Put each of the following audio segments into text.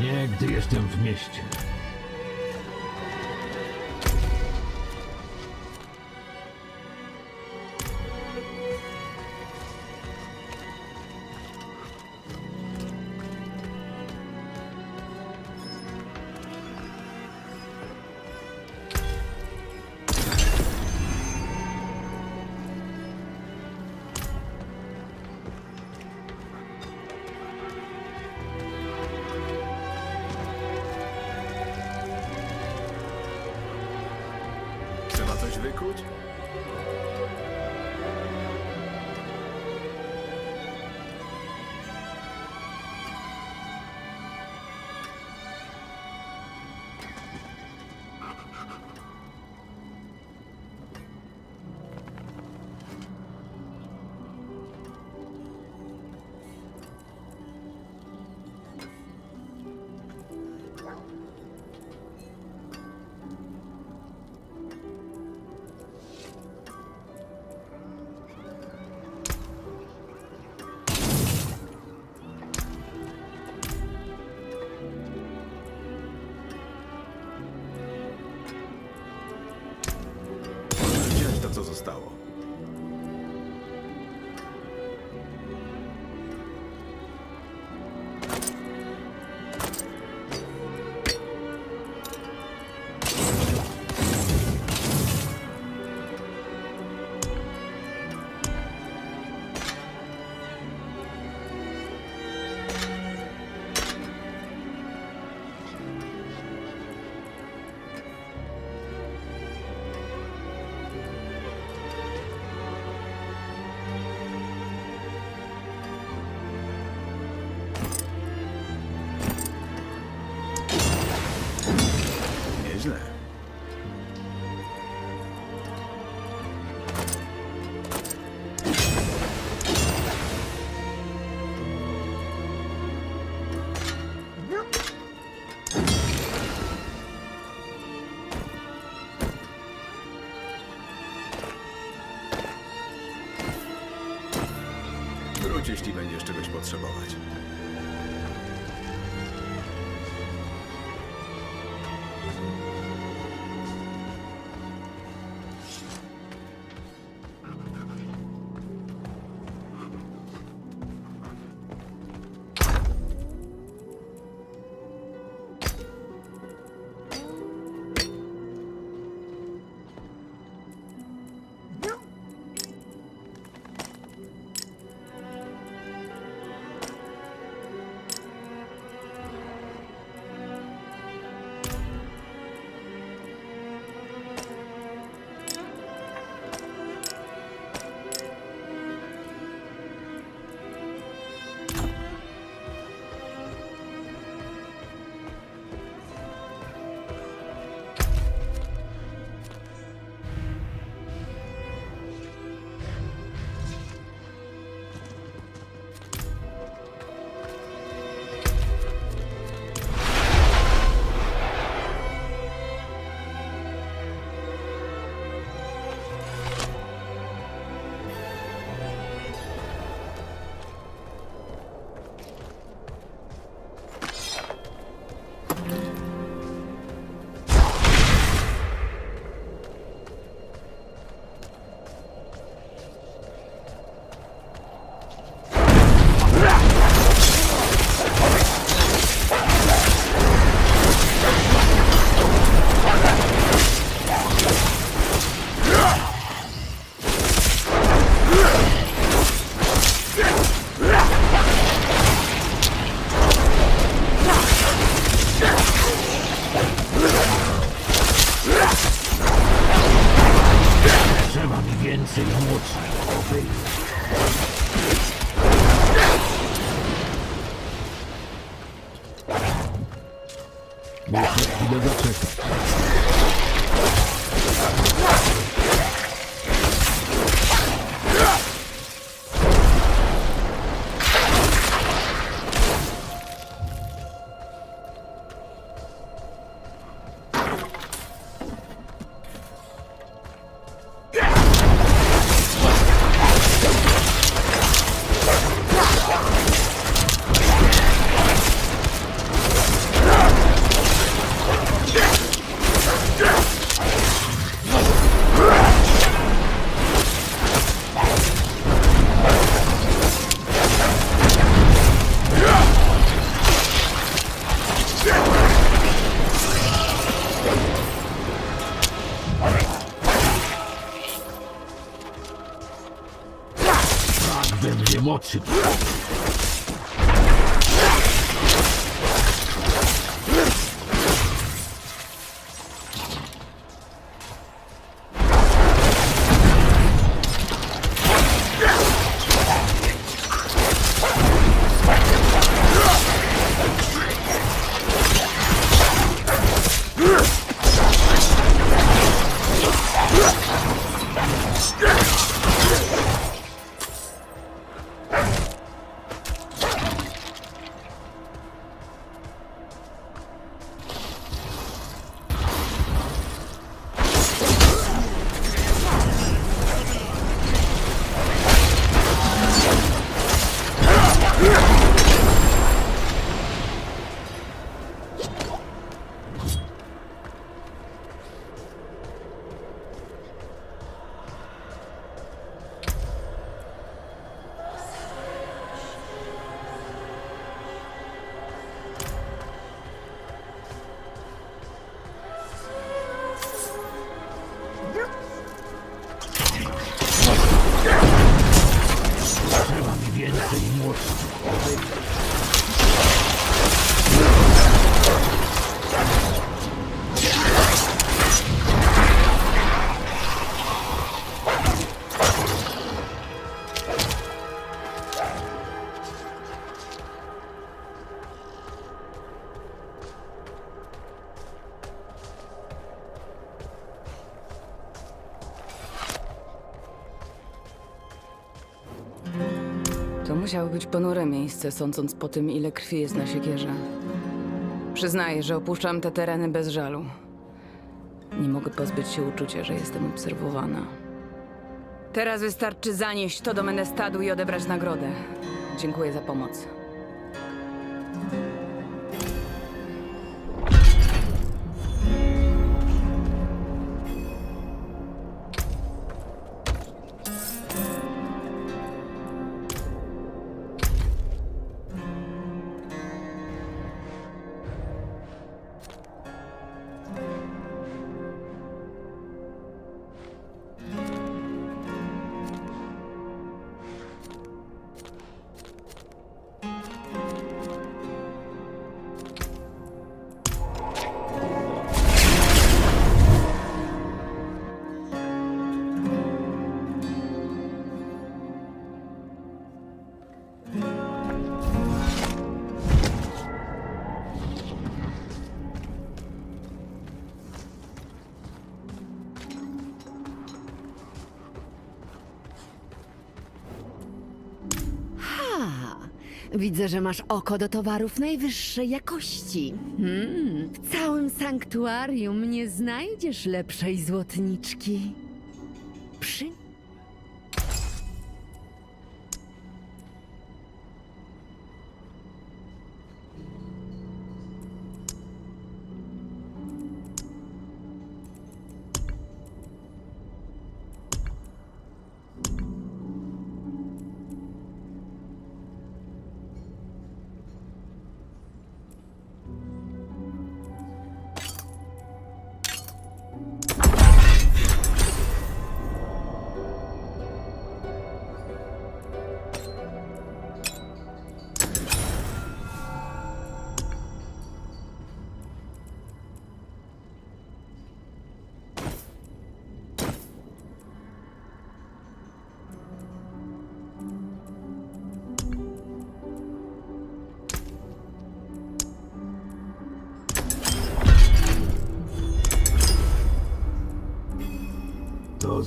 Nie, gdy jestem w mieście. écoute. Jeśli będziesz czegoś potrzebować. Mocy. Musiało być ponure miejsce, sądząc po tym, ile krwi jest na siekierze. Przyznaję, że opuszczam te tereny bez żalu. Nie mogę pozbyć się uczucia, że jestem obserwowana. Teraz wystarczy zanieść to do Menestadu i odebrać nagrodę. Dziękuję za pomoc. Widzę, że masz oko do towarów najwyższej jakości. Hmm, w całym sanktuarium nie znajdziesz lepszej złotniczki. Przy...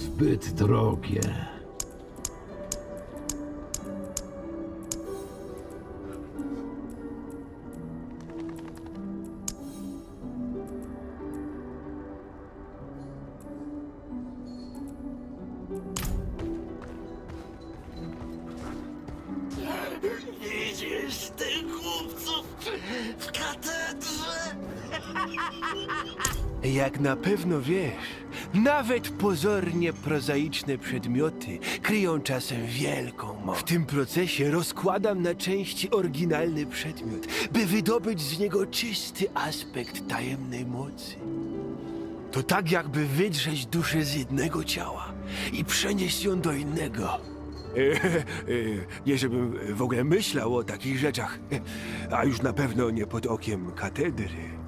zbyt drogie. Widzisz tych głupców w katedrze? Jak na pewno wiesz, nawet pozornie prozaiczne przedmioty kryją czasem wielką moc. W tym procesie rozkładam na części oryginalny przedmiot, by wydobyć z niego czysty aspekt tajemnej mocy. To tak jakby wydrzeć duszę z jednego ciała i przenieść ją do innego. E, e, nie żebym w ogóle myślał o takich rzeczach, a już na pewno nie pod okiem katedry.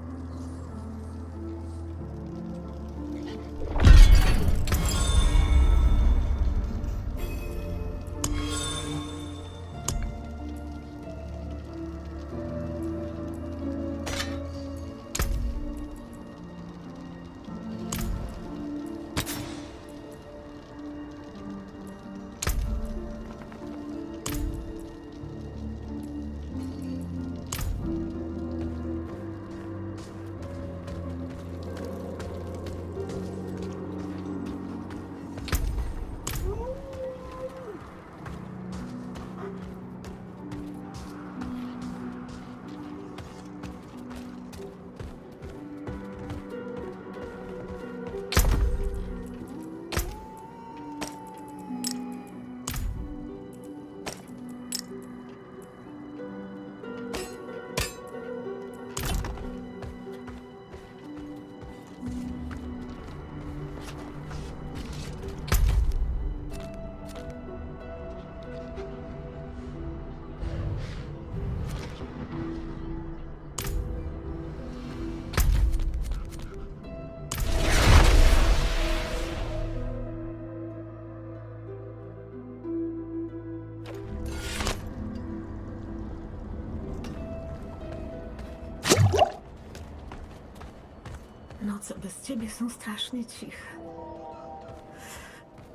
Noce bez ciebie są strasznie ciche.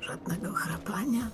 Żadnego chrapania.